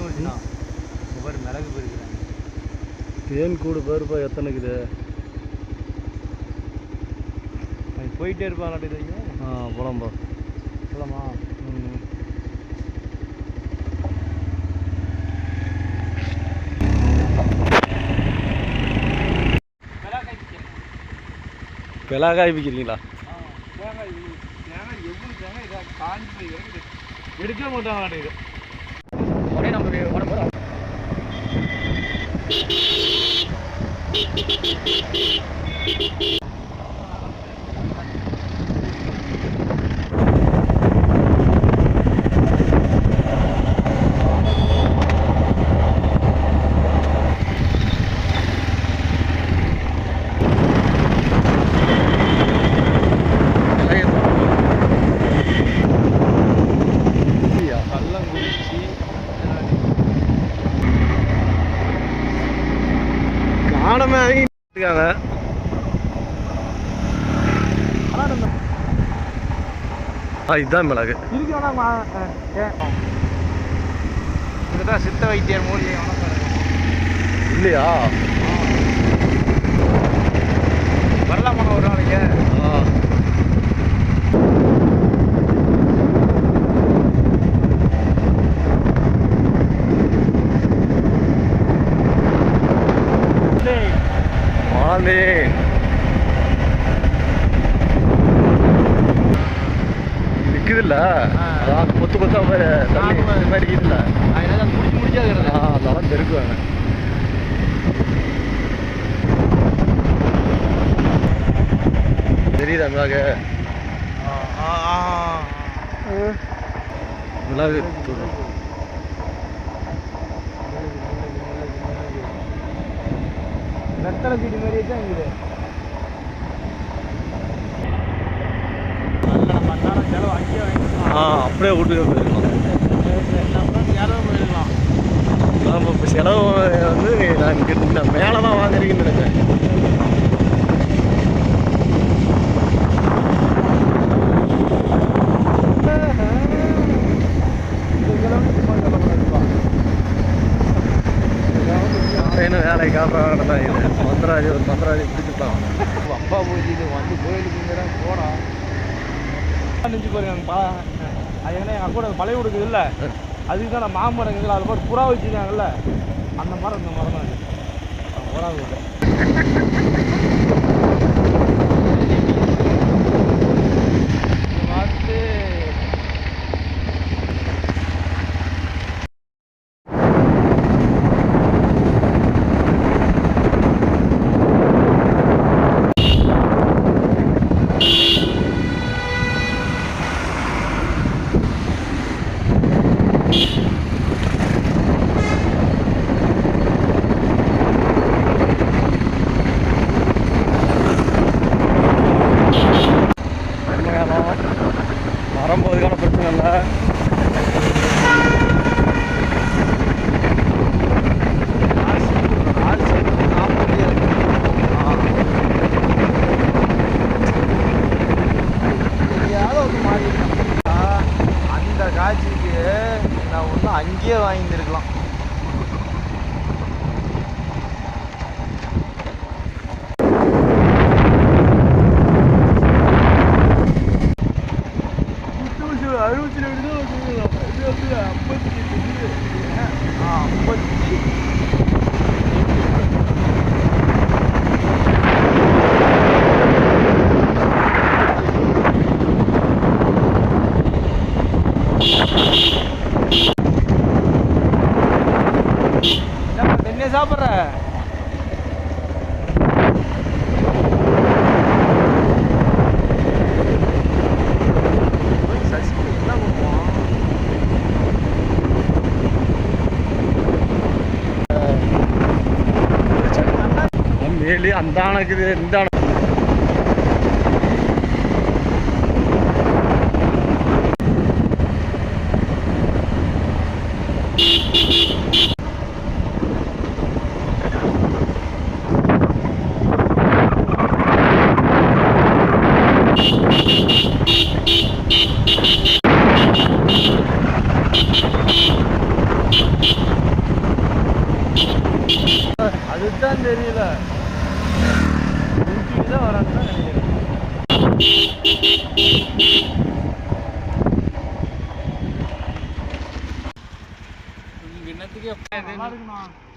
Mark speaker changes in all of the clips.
Speaker 1: வெடி முடிச்சுனா ஒவ்வொரு மிளகு போயிருக்கிறாங்க
Speaker 2: தேன் கூடு பேருப்பா எத்தனைக்குது
Speaker 1: அவன் போயிட்டே இருப்பாங்களாட்டு இது
Speaker 2: ஆ போலாம்பா.
Speaker 1: சொல்லமா
Speaker 2: ம். பெலாகாய் விற்கிறீங்களா?
Speaker 1: தேங்காய் தேங்காய் எவ்வளோ தேங்காய் காஞ்சி இருக்குது எடுக்க மாட்டாங்களாட்டு ピピピピピ
Speaker 2: ピピピピピピピ இதுதான் மிளகு.
Speaker 1: இதுதான் சித்த வைத்தியர் மூலிகை
Speaker 2: இல்லையா?
Speaker 1: வரலாமா ஒரு நாளைக்கு
Speaker 2: ஆ ஆனந்தே அதான் கொத்து கொத்தா மாதிரி மாதிரி இருக்குதுல்ல
Speaker 1: அதனால முடிச்சு முடிச்சா இருக்கிறது
Speaker 2: ஆ அதெல்லாம் பெருக்குவாங்க. தெரியுதா மிளகு மிளகு.
Speaker 1: வெத்தலை சீட்டு மாதிரியே தான் இருக்குது. நம்ம அன்றாடம் செலவு
Speaker 2: அப்படியே வீட்டுக்கு போயிருக்கலாம்
Speaker 1: நம்ம
Speaker 2: ஆமாம் இப்போ செலவு வந்து நான் இங்கே நான் மேலே தான் வாங்குறீங்கன்னு நினைக்கிறேன். என்ன வேலை காப்பாங்க தான் இது? மந்திராஜி ஒரு மந்திராஜி பிடிச்சிட்டான்
Speaker 1: அப்பா போச்சு இது வந்து கோயிலுக்குங்கிற போடா நினச்சி பாருங்க பா. அது என்ன எங்கள் கூட பழைய வீடுக்கு இல்லை. அதுக்கு தான் மாமரம் இருக்குது அது போட்டு புறா வச்சுருக்காங்கல்ல. அந்த மரம் இந்த மரம் தான் அது
Speaker 2: வரும்போதுக்கான பிரச்சனை இல்லை
Speaker 1: அந்த காட்சிக்கு நான் ஒன்றும் அங்கேயே வாங்கியிருக்கலாம் அறுபத்தி ரெண்டு தான் ஐம்பத்தி ஐம்பத்தி என்ன
Speaker 2: மேலே அந்த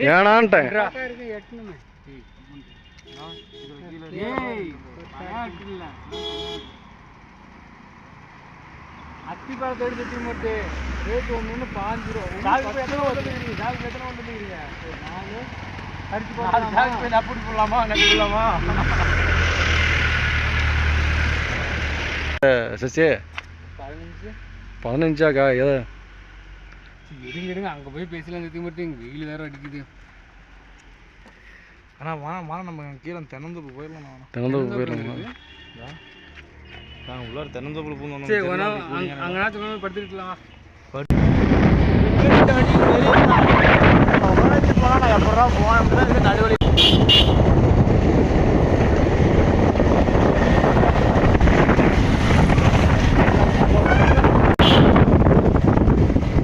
Speaker 2: வேணான்ட்டேன்
Speaker 1: அத்தி பழத்தை எடுத்து திமுட்டு ரேட் ஒன்று பாஞ்சு ரூபா எத்தனை வந்துருக்கீங்க சாக்கு எத்தனை வந்துருக்கீங்க நாலு. அடிச்சு போடலாமா அப்படி போடலாமா? நெட் போடலாமா?
Speaker 2: சசி
Speaker 1: பதினஞ்சு.
Speaker 2: பதினஞ்சாக்கா எதை?
Speaker 1: இருங்க இருங்க. அங்கே போய் பேசலாம் நிறுத்தி மட்டும் வெயில் வேற அடிக்குது. ஆனால் வா வா நம்ம கீழே தென்னந்தோப்பு போயிடலாம்
Speaker 2: திறந்து போயிடலாம்
Speaker 1: நான் உள்ளார தென்னந்தோப்புல பூந்தோம்
Speaker 3: சரி அங்கனாச்சும் கொண்டு போய் படுத்துக்கலாம்
Speaker 1: எப்படா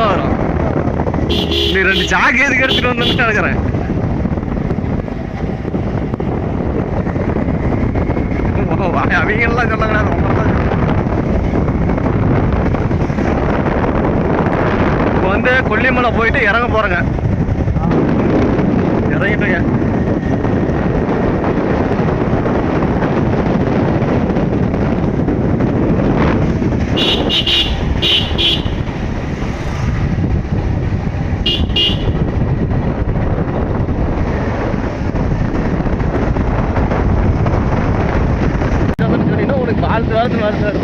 Speaker 1: அப்புறம் வரும்
Speaker 2: நீ ரெண்டு சாக்கு எதுக்கு எடுத்துட்டு வந்து நடக்கிறேன் அவங்க எல்லாம் சொல்ல கூடாது இப்போ வந்து கொல்லிமலை போயிட்டு இறங்க போறேங்க. இறங்கிட்டுங்க
Speaker 1: Marvel.